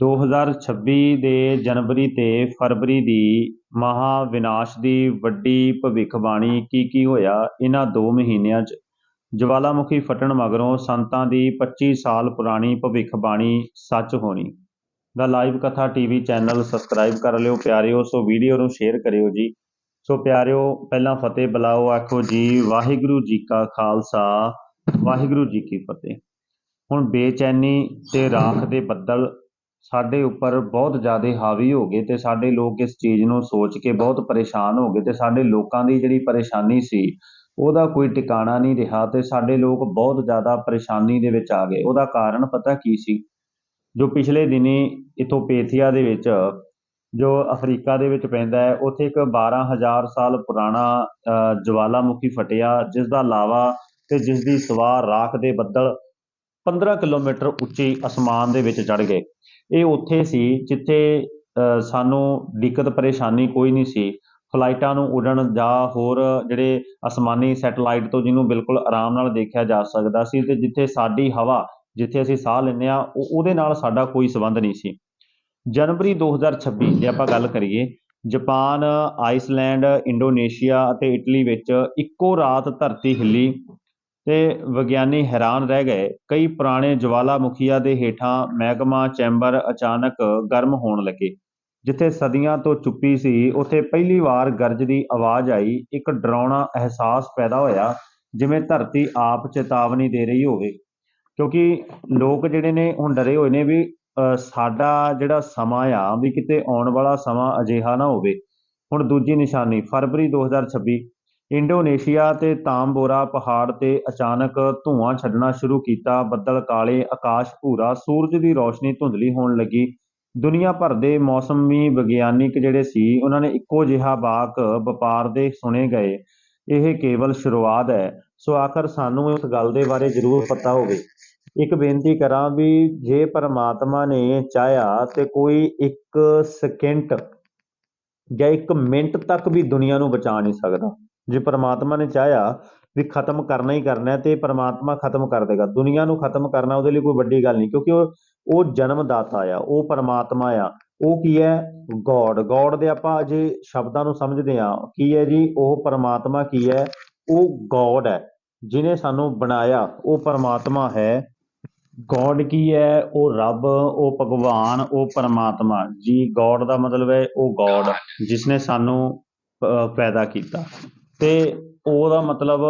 2026 ਦੇ ਜਨਵਰੀ ਤੇ ਫਰਵਰੀ ਦੀ ਮਹਾ ਵਿਨਾਸ਼ ਦੀ ਵੱਡੀ ਭਵਿੱਖਬਾਣੀ ਕੀ ਕੀ ਹੋਇਆ ਇਹਨਾਂ 2 ਮਹੀਨਿਆਂ 'ਚ? ਜਵਾਲਾਮੁਖੀ ਫਟਣ ਮਗਰੋਂ ਸੰਤਾਂ ਦੀ 25 ਸਾਲ ਪੁਰਾਣੀ ਭਵਿੱਖਬਾਣੀ ਸੱਚ ਹੋਣੀ। ਦਾ live Katha TV channel subscribe ਕਰ ਲਿਓ ਪਿਆਰਿਓ, ਸੋ ਵੀਡੀਓ ਨੂੰ ਸ਼ੇਅਰ ਕਰਿਓ ਜੀ। ਸੋ ਪਿਆਰਿਓ, ਪਹਿਲਾਂ ਫਤਿਹ ਬੁਲਾਓ, ਆਖੋ ਜੀ, ਵਾਹਿਗੁਰੂ ਜੀ ਕਾ ਖਾਲਸਾ, ਵਾਹਿਗੁਰੂ ਜੀ ਕੀ ਫਤਿਹ। ਹੁਣ ਬੇਚੈਨੀ ਤੇ ਰਾਖ ਦੇ ਬੱਦਲ ਸਾਡੇ ਉੱਪਰ ਬਹੁਤ ਜ਼ਿਆਦਾ ਹਾਵੀ ਹੋ ਗਏ ਤੇ ਸਾਡੇ ਲੋਕ ਇਸ ਚੀਜ਼ ਨੂੰ ਸੋਚ ਕੇ ਬਹੁਤ ਪਰੇਸ਼ਾਨ ਹੋ ਗਏ ਤੇ ਸਾਡੇ ਲੋਕਾਂ ਦੀ ਜਿਹੜੀ ਪਰੇਸ਼ਾਨੀ ਸੀ, ਉਹਦਾ ਕੋਈ ਟਿਕਾਣਾ ਨਹੀਂ ਰਿਹਾ ਤੇ ਸਾਡੇ ਲੋਕ ਬਹੁਤ ਜ਼ਿਆਦਾ ਪਰੇਸ਼ਾਨੀ ਦੇ ਵਿੱਚ ਆ ਗਏ। ਉਹਦਾ ਕਾਰਨ ਪਤਾ ਕੀ ਸੀ? ਜੋ ਪਿਛਲੇ ਦਿਨੀ ਇਥੋਪੇਥੀਆ ਦੇ ਵਿੱਚ, ਜੋ ਅਫਰੀਕਾ ਦੇ ਵਿੱਚ ਪੈਂਦਾ ਹੈ, ਉੱਥੇ ਇੱਕ 12000 ਸਾਲ ਪੁਰਾਣਾ ਜਵਾਲਾਮੁਖੀ ਫਟਿਆ ਜਿਸ ਦਾ ਲਾਵਾ ਤੇ ਜਿਸ ਦੀ ਸਵਾਹ ਰਾਖ ਦੇ ਬੱਦਲ 15 ਕਿਲੋਮੀਟਰ ਉੱਚੀ ਅਸਮਾਨ ਦੇ ਵਿੱਚ ਚੜ ਗਏ। ਇਹ ਉੱਥੇ ਸੀ ਜਿੱਥੇ ਸਾਨੂੰ ਦਿੱਕਤ, ਪਰੇਸ਼ਾਨੀ ਕੋਈ ਨਹੀਂ ਸੀ। ਫਲਾਈਟਾਂ ਨੂੰ ਉਡਣ ਜਾਂ ਹੋਰ ਜਿਹੜੇ ਅਸਮਾਨੀ ਸੈਟਲਾਈਟ ਤੋਂ ਜਿਹਨੂੰ ਬਿਲਕੁਲ ਆਰਾਮ ਨਾਲ ਦੇਖਿਆ ਜਾ ਸਕਦਾ ਸੀ ਤੇ ਜਿੱਥੇ ਸਾਡੀ ਹਵਾ, ਜਿੱਥੇ ਅਸੀਂ ਸਾਹ ਲੈਂਦੇ ਆ ਉਹਦੇ ਨਾਲ ਸਾਡਾ ਕੋਈ ਸੰਬੰਧ ਨਹੀਂ ਸੀ। ਜਨਵਰੀ 2026 ਜੇ ਆਪਾਂ ਗੱਲ ਕਰੀਏ, ਜਾਪਾਨ, ਆਈਸਲੈਂਡ, ਇੰਡੋਨੇਸ਼ੀਆ ਅਤੇ ਇਟਲੀ ਵਿੱਚ ਇੱਕੋ ਰਾਤ ਧਰਤੀ ਹਿੱਲੀ। ਤੇ ਵਿਗਿਆਨੀ ਹੈਰਾਨ ਰਹਿ ਗਏ। ਕਈ ਪੁਰਾਣੇ ਜਵਾਲਾਮੁਖੀਆਂ ਦੇ ਹੇਠਾਂ ਮੈਗਮਾ ਚੈਂਬਰ ਅਚਾਨਕ ਗਰਮ ਹੋਣ ਲੱਗੇ। ਜਿੱਥੇ ਸਦੀਆਂ ਤੋਂ ਚੁੱਪੀ ਸੀ, ਉੱਥੇ ਪਹਿਲੀ ਵਾਰ ਗਰਜ ਦੀ ਆਵਾਜ਼ ਆਈ, ਇੱਕ ਡਰਾਉਣਾ ਅਹਿਸਾਸ ਪੈਦਾ ਹੋਇਆ, ਜਿਵੇਂ ਧਰਤੀ ਆਪ ਚੇਤਾਵਨੀ ਦੇ ਰਹੀ ਹੋਵੇ। ਕਿਉਂਕਿ ਲੋਕ ਜਿਹੜੇ ਨੇ, ਹੁਣ ਡਰੇ ਹੋਏ ਨੇ ਵੀ ਸਾਡਾ ਜਿਹੜਾ ਸਮਾਂ ਆ, ਵੀ ਕਿਤੇ ਆਉਣ ਵਾਲਾ ਸਮਾਂ ਅਜਿਹਾ ਨਾ ਹੋਵੇ। ਹੁਣ ਦੂਜੀ ਨਿਸ਼ਾਨੀ, ਫਰਵਰੀ 2026 ਇੰਡੋਨੇਸ਼ੀਆ ਤੇ ਤਾਮਬੋਰਾ ਪਹਾੜ ਤੇ ਅਚਾਨਕ ਧੂਆਂ ਛੱਡਣਾ ਸ਼ੁਰੂ ਕੀਤਾ। ਬੱਦਲ ਕਾਲੇ ਆਕਾਸ਼ ਭੂਰਾ, ਸੂਰਜ ਦੀ ਰੌਸ਼ਨੀ ਧੁੰਦਲੀ ਹੋਣ ਲੱਗੀ। ਦੁਨੀਆ ਭਰ ਦੇ ਮੌਸਮੀ ਵਿਗਿਆਨਿਕ ਜਿਹੜੇ ਸੀ, ਉਹਨਾਂ ਨੇ ਇੱਕੋ ਜਿਹਾ ਬਾਕ ਵਪਾਰ ਦੇ ਸੁਣੇ ਗਏ। ਇਹ ਕੇਵਲ ਸ਼ੁਰੂਆਤ ਹੈ। ਸੋ ਆਖਰ ਸਾਨੂੰ ਉਸ ਗੱਲ ਦੇ ਬਾਰੇ ਜ਼ਰੂਰ ਪਤਾ ਹੋਵੇ। ਇੱਕ ਬੇਨਤੀ ਕਰਾਂ ਵੀ ਜੇ ਪਰਮਾਤਮਾ ਨੇ ਚਾਹਿਆ ਤੇ ਕੋਈ ਇੱਕ ਸਕਿੰਟ ਜਾਂ ਇੱਕ ਮਿੰਟ ਤੱਕ ਵੀ ਦੁਨੀਆ ਨੂੰ ਬਚਾ ਨਹੀਂ ਸਕਦਾ। ਜੇ ਪਰਮਾਤਮਾ ਨੇ ਚਾਹਿਆ ਵੀ ਖਤਮ ਕਰਨਾ ਹੀ ਕਰਨਾ ਤੇ ਪਰਮਾਤਮਾ ਖਤਮ ਕਰ ਦੇਗਾ। ਦੁਨੀਆ ਨੂੰ ਖਤਮ ਕਰਨਾ ਉਹਦੇ ਲਈ ਕੋਈ ਵੱਡੀ ਗੱਲ ਨਹੀਂ ਕਿਉਂਕਿ ਉਹ ਉਹ ਜਨਮਦਾਤਾ ਆ ਉਹ ਪਰਮਾਤਮਾ ਆ। ਉਹ ਕੀ ਹੈ? ਗੋਡ। ਗੋਡ ਦੇ ਆਪਾਂ ਜੇ ਸ਼ਬਦਾਂ ਨੂੰ ਸਮਝਦੇ ਆ ਕੀ ਹੈ ਜੀ? ਉਹ ਪਰਮਾਤਮਾ ਕੀ ਹੈ? ਉਹ ਗੋਡ ਹੈ। ਜਿਨੇ ਸਾਨੂੰ ਬਣਾਇਆ ਉਹ ਪਰਮਾਤਮਾ ਹੈ। ਗੋਡ ਕੀ ਹੈ? ਉਹ ਰੱਬ ਉਹ ਭਗਵਾਨ ਉਹ ਪਰਮਾਤਮਾ। ਜੀ ਗੋਡ ਦਾ ਮਤਲਬ ਹੈ ਉਹ ਗੋਡ ਜਿਸਨੇ ਸਾਨੂੰ ਅ, ਪੈਦਾ ਕੀਤਾ। ਤੇ ਉਹਦਾ ਮਤਲਬ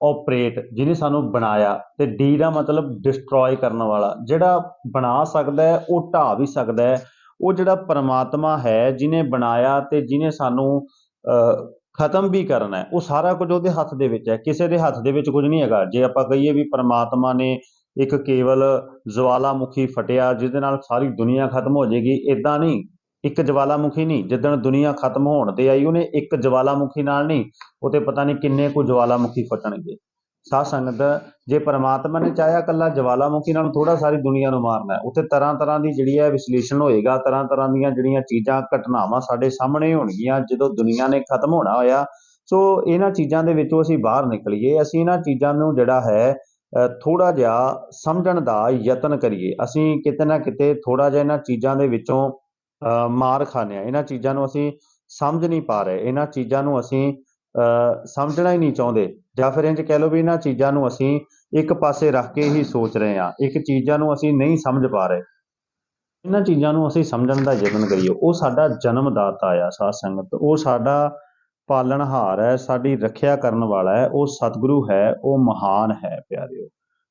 ਆਪਰੇਟ ਜਿਹਨੇ ਸਾਨੂੰ ਬਣਾਇਆ ਤੇ ਡੀ ਦਾ ਮਤਲਬ ਡਿਸਟਰੋਏ ਕਰਨ ਵਾਲਾ, ਜਿਹੜਾ ਬਣਾ ਸਕਦਾ ਹੈ, ਉਹ ਢਾ ਵੀ ਸਕਦਾ ਹੈ, ਉਹ ਜਿਹੜਾ ਪਰਮਾਤਮਾ ਹੈ ਜਿਹਨੇ ਬਣਾਇਆ ਤੇ ਜਿਹਨੇ ਸਾਨੂੰ ਖਤਮ ਵੀ ਕਰਨਾ ਹੈ, ਉਹ ਸਾਰਾ ਕੁਝ ਉਹਦੇ ਹੱਥ ਦੇ ਵਿੱਚ ਹੈ, ਕਿਸੇ ਦੇ ਹੱਥ ਦੇ ਵਿੱਚ ਕੁਝ ਨਹੀਂ ਹੈਗਾ। ਜੇ ਆਪਾਂ ਕਹੀਏ ਵੀ ਪਰਮਾਤਮਾ ਨੇ ਇੱਕ ਕੇਵਲ ਜਵਾਲਾਮੁਖੀ ਫਟਿਆ, ਜਿਹਦੇ ਨਾਲ ਸਾਰੀ ਦੁਨੀਆ ਖਤਮ ਹੋ ਜਾਏਗੀ ਇਦਾਂ ਨਹੀਂ। ਇੱਕ ਜਵਾਲਾਮੁਖੀ ਨਹੀਂ, ਜਿੱਦਣ ਦੁਨੀਆ ਖਤਮ ਹੋਣ ਤੇ ਆਈ ਉਹਨੇ ਇੱਕ ਜਵਾਲਾਮੁਖੀ ਨਾਲ ਨਹੀਂ, ਉਹ ਤੇ ਪਤਾ ਨਹੀਂ ਕਿੰਨੇ ਕੁ ਜਵਾਲਾਮੁਖੀ ਫਟਣਗੇ। ਸਾਧ ਸੰਗਤ, ਜੇ ਪਰਮਾਤਮਾ ਨੇ ਚਾਹਿਆ ਕੱਲਾ ਜਵਾਲਾਮੁਖੀ ਨਾਲ ਥੋੜਾ ਸਾਰੀ ਦੁਨੀਆ ਨੂੰ ਮਾਰਨਾ, ਉੱਥੇ ਤਰ੍ਹਾਂ ਤਰ੍ਹਾਂ ਦੀ ਜਿਹੜੀ ਹੈ ਵਿਸ਼ਲੇਸ਼ਣ ਹੋਏਗਾ ਤਰ੍ਹਾਂ ਤਰ੍ਹਾਂ ਦੀਆਂ ਜਿਹੜੀਆਂ ਚੀਜ਼ਾਂ, ਘਟਨਾਵਾਂ ਸਾਡੇ ਸਾਹਮਣੇ ਹੋਣਗੀਆਂ, ਜਦੋਂ ਦੁਨੀਆ ਨੇ ਖਤਮ ਹੋਣਾ ਹੋਇਆ, ਸੋ ਇਹਨਾਂ ਚੀਜ਼ਾਂ ਦੇ ਵਿੱਚੋਂ ਅਸੀਂ ਬਾਹਰ ਨਿਕਲੀਏ, ਅਸੀਂ ਇਹਨਾਂ ਚੀਜ਼ਾਂ ਨੂੰ ਜਿਹੜਾ ਹੈ ਥੋੜਾ ਜਿਹਾ ਸਮਝਣ ਦਾ ਯਤਨ ਕਰੀਏ। ਅਸੀਂ ਕਿਤੇ ਨਾ ਕਿਤੇ ਥੋੜਾ ਜਿਹਾ ਇਹਨਾਂ ਚੀਜ਼ਾਂ ਦੇ ਵਿੱਚੋਂ ਮਾਰ ਖਾਂਦੇ ਆ। ਇਹਨਾਂ ਚੀਜ਼ਾਂ ਨੂੰ ਅਸੀਂ ਸਮਝ ਨਹੀਂ ਪਾ ਰਹੇ। ਇਹਨਾਂ ਚੀਜ਼ਾਂ ਨੂੰ ਅਸੀਂ ਸਮਝਣਾ ਹੀ ਨਹੀਂ ਚਾਹੁੰਦੇ। ਜਾਂ ਫਿਰ ਇੰਝ ਕਹਿ ਲਓ ਵੀ ਇਹਨਾਂ ਚੀਜ਼ਾਂ ਨੂੰ ਅਸੀਂ ਇੱਕ ਪਾਸੇ ਰੱਖ ਕੇ ਹੀ ਸੋਚ ਰਹੇ ਹਾਂ। ਇੱਕ ਚੀਜ਼ਾਂ ਨੂੰ ਅਸੀਂ ਨਹੀਂ ਸਮਝ ਪਾ ਰਹੇ। ਇਹਨਾਂ ਚੀਜ਼ਾਂ ਨੂੰ ਅਸੀਂ ਸਮਝਣ ਦਾ ਯਤਨ ਕਰੀਏ। ਉਹ ਸਾਡਾ ਜਨਮਦਾਤਾ ਆ ਸਾਧ ਸੰਗਤ। ਉਹ ਸਾਡਾ ਪਾਲਣਹਾਰ ਹੈ। ਸਾਡੀ ਰੱਖਿਆ ਕਰਨ ਵਾਲਾ ਹੈ। ਉਹ ਸਤਿਗੁਰੂ ਹੈ। ਉਹ ਮਹਾਨ ਹੈ ਪਿਆਰਿਓ।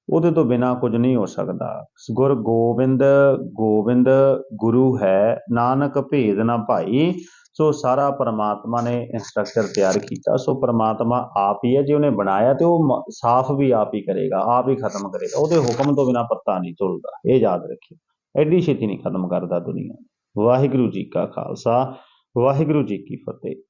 ਉਹਦੇ ਤੋਂ ਬਿਨਾ ਕੁਝ ਨਹੀਂ ਹੋ ਸਕਦਾ। ਗੁਰ ਗੋਬਿੰਦ ਗੋਬਿੰਦ ਗੁਰੂ ਹੈ, ਨਾਨਕ ਭੇਦ ਨਾ ਭਾਈ। ਸੋ ਸਾਰਾ ਪਰਮਾਤਮਾ ਨੇ ਇੰਸਟਰਕਚਰ ਤਿਆਰ ਕੀਤਾ। ਸੋ ਪਰਮਾਤਮਾ ਆਪ ਹੀ ਹੈ, ਜੇ ਉਹਨੇ ਬਣਾਇਆ ਤੇ ਉਹ ਮ- ਸਾਫ਼ ਵੀ ਆਪ ਹੀ ਕਰੇਗਾ, ਆਪ ਹੀ ਖਤਮ ਕਰੇਗਾ। ਉਹਦੇ ਹੁਕਮ ਤੋਂ ਬਿਨਾ ਪੱਤਾ ਨਹੀਂ ਝੁਲਦਾ ਇਹ ਯਾਦ ਰੱਖਿਓ, ਐਡੀ ਛੇਤੀ ਨਹੀਂ ਖਤਮ ਕਰਦਾ ਦੁਨੀਆ। ਵਾਹਿਗੁਰੂ ਜੀ ਕਾ ਖਾਲਸਾ, ਵਾਹਿਗੁਰੂ ਜੀ ਕੀ ਫਤਿਹ।